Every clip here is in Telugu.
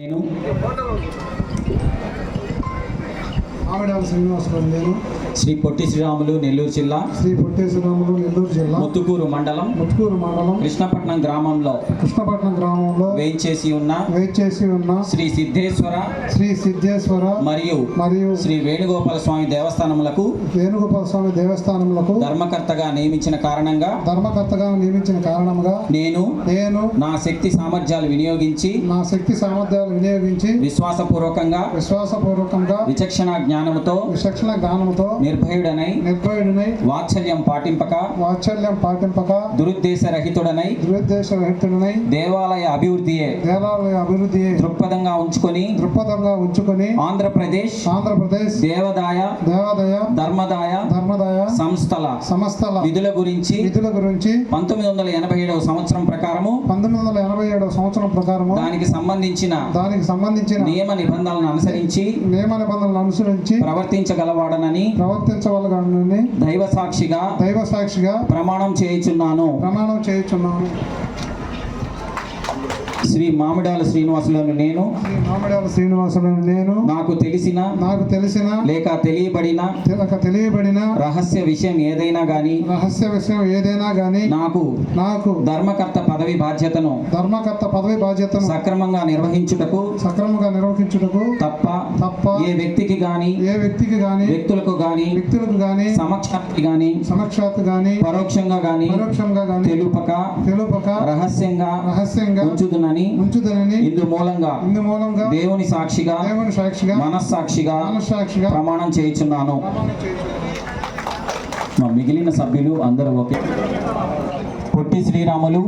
నేను ఆవిడాల శ్రీనివాసరావు నేను శ్రీ పొట్టి శ్రీరాములు నెల్లూరు జిల్లా శ్రీ పొట్టేశ్వరరాములు నెల్లూరు జిల్లా ముత్తుకూరు మండలం ముత్తుకూరు మండలం కృష్ణపట్నం గ్రామంలో కృష్ణపట్నం గ్రామంలో వేయించేసి ఉన్న వేచేసి ఉన్న శ్రీ సిద్ధేశ్వర శ్రీ సిద్ధేశ్వర మరియు మరియు శ్రీ వేణుగోపాల స్వామి దేవస్థానములకు వేణుగోపాల స్వామి దేవస్థానములకు ధర్మకర్తగా నియమించిన కారణంగా ధర్మకర్తగా నియమించిన కారణంగా నేను నేను నా శక్తి సామర్థ్యాలు వినియోగించి నా శక్తి సామర్థ్యాలు వినియోగించి విశ్వాసపూర్వకంగా విశ్వాసపూర్వకంగా విచక్షణ జ్ఞానముతో విచక్షణ గానముతో నిర్భయుడనై నిర్భయుడినై వాత్సల్యం పాటింపక వాత్సల్యం పాటింపక దురుద్దేశ రహితుడనై దురుద్దేశ రహితుడినై దేవాలయ అభివృద్ధియే దేవాలయ అభివృద్ధి దృక్పథంగా ఉంచుకొని దృక్పథంగా ఉంచుకొని ఆంధ్రప్రదేశ్ ఆంధ్రప్రదేశ్ దేవదాయ దేవాదాయ ధర్మదాయ ధర్మదాయ సంస్థల సంస్థల విధుల గురించి విధుల గురించి పంతొమ్మిది వందల ఎనభై ఏడవ సంవత్సరం ప్రకారము పంతొమ్మిది వందల ఎనభై ఏడవ సంవత్సరం ప్రకారము దానికి సంబంధించిన దానికి సంబంధించిన నియమ నిబంధనలను అనుసరించి నియమ నిబంధనలు అనుసరించి ప్రవర్తించగలవాడనని ప్రవర్తించవలగానని దైవ సాక్షిగా దైవ సాక్షిగా ప్రమాణం చేయుచున్నాను. ప్రమాణం చేయుచున్నాను. శ్రీ మామిడాల శ్రీనివాసులను నేను శ్రీ మామిడాల శ్రీనివాసులను నేను నాకు తెలిసిన నాకు తెలిసిన లేక తెలియబడిన తెలక తెలియబడిన రహస్య విషయం ఏదైనా గాని రహస్య విషయం ఏదైనా గాని నాకు నాకు ధర్మకర్త పదవి బాధ్యతను ధర్మకర్త పదవి బాధ్యతను సక్రమంగా నిర్వహించుటకు సక్రమంగా నిర్వహించుటకు తప్ప తప్ప ఏ వ్యక్తికి గాని ఏ వ్యక్తికి గాని వ్యక్తులకు గాని వ్యక్తులకు గాని సమక్షానికి గాని సమక్షాత్తు గాని పరోక్షంగా గాని పరోక్షంగా గాని తెలుపక తెలుపక రహస్యంగా రహస్యంగా ఉంచుదునని ఉంచుదనని ఇందు మూలంగా ఇందు మూలంగా దేవుని సాక్షిగా దేవుని సాక్షిగా మనస్సాక్షిగా మనస్సాక్షిగా ప్రమాణం చేయుచున్నాను ప్రమాణం చేయుచున్నాను. మా మిగిలిన సభ్యులు అందరూ ఒకే పొట్టి శ్రీరాములు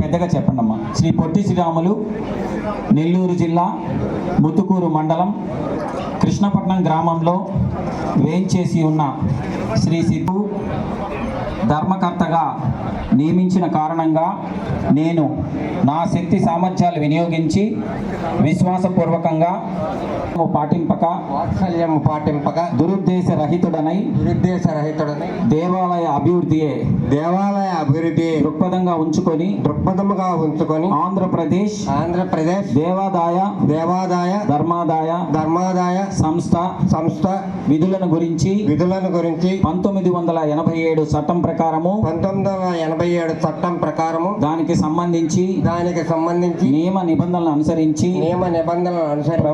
పెద్దగా చెప్పండి అమ్మా శ్రీ పొట్టి శ్రీరాములు నెల్లూరు జిల్లా ముతుకూరు మండలం కృష్ణపట్నం గ్రామంలో వేయించేసి ఉన్న శ్రీ సిద్ధు ధర్మకర్తగా నియమించిన కారణంగా నేను నా శక్తి సామర్థ్యాలు వినియోగించి విశ్వాసపూర్వకంగా పాటింపక వాత్సల్యము పాటింపక దురుద్దేశ రహితుడనై దురుద్దేశ రహితుడని దేవాలయ అభివృద్ధియే దేవాలయ అభివృద్ధి దృక్పథంగా ఉంచుకొని దృక్పథముగా ఉంచుకొని ఆంధ్రప్రదేశ్ ఆంధ్రప్రదేశ్ దేవాదాయ దేవాదాయ ధర్మాదాయ ధర్మాదాయ సంస్థ సంస్థ విధులను గురించి విధులను గురించి పంతొమ్మిది వందల ఎనభై ఏడు చట్టం ప్రకారము పంతొమ్మిది వందల ఎనభై ఏడు చట్టం ప్రకారము దానికి సంబంధించి దానికి సంబంధించి నియమ నిబంధనలు అనుసరించి నియమ నిబంధనలను అనుసరించి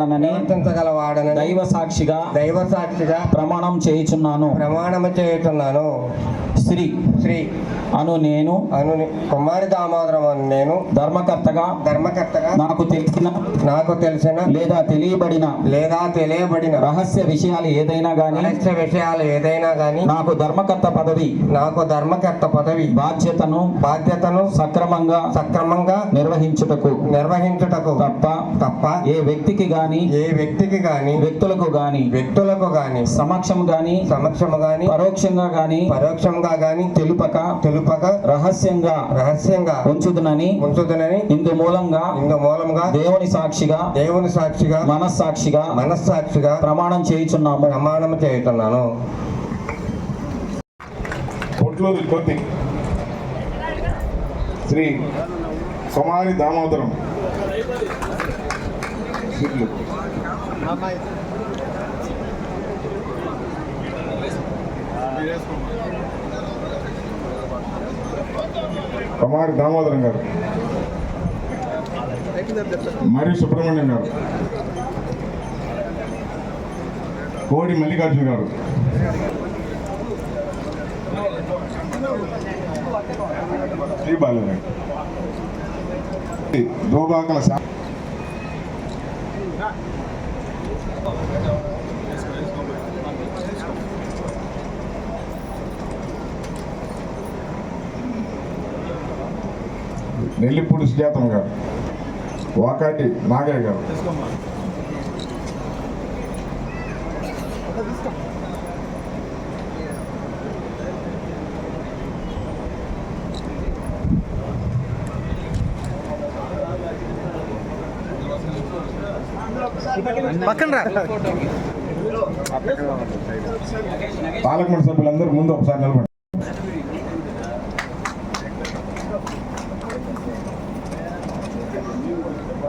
ప్రవర్తించగలవాడనని ప్రవర్తించగలవాడనని దైవ సాక్షిగా దైవ సాక్షిగా ప్రమాణం చేయుచున్నాను. ప్రమాణము చేయుచున్నాను. శ్రీ శ్రీ అను నేను అను కుమారి దామోదరం అని నేను ధర్మకర్తగా ధర్మకర్తగా నాకు తెలిసిన నాకు తెలిసిన లేదా తెలియబడిన లేదా తెలియబడిన రహస్య విషయాలు ఏదైనా గాని రహస్య విషయాలు ఏదైనా గాని నాకు ధర్మకర్త పదవి నాకు ధర్మకర్త పదవి బాధ్యతను బాధ్యతను సక్రమంగా సక్రమంగా నిర్వహించుటకు నిర్వహించుటకు తప్ప తప్ప ఏ వ్యక్తికి గాని ఏ వ్యక్తికి గాని వ్యక్తులకు గాని వ్యక్తులకు గాని సమక్షం గాని సమక్షము గాని పరోక్షంగా గాని పరోక్షంగా గాని తెలుపక తెలుపక రహస్యంగా రహస్యంగా ఉంచుదునని ఉంచుదనని ఇందు మూలంగా ఇందు మూలంగా దేవుని సాక్షిగా దేవుని సాక్షిగా మనస్సాక్షిగా మనస్సాక్షిగా ప్రమాణం చేయుచున్నాము. ప్రమాణం చేయుతున్నాను పొట్లూరి జ్యోతి శ్రీ కుమారి దామోదరం. సిడ్లు. కుమారి దామోదరం గారు. మరియు సుబ్రహ్మణ్యం గారు. కోడి మల్లికార్జున గారు. శ్రీ బాలరావు దోబాకల నెల్లిపూడి సుజాతం గారు వాకాటి నాగయ్య గారు. పాలకమండలి సభ్యులందరూ ముందు ఒకసారి నిలబడి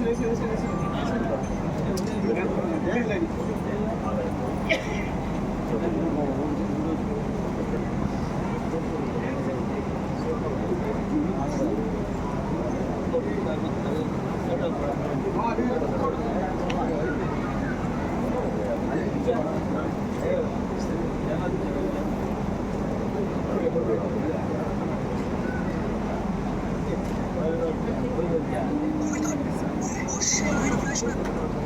silencio, silencio, silencio. আসুন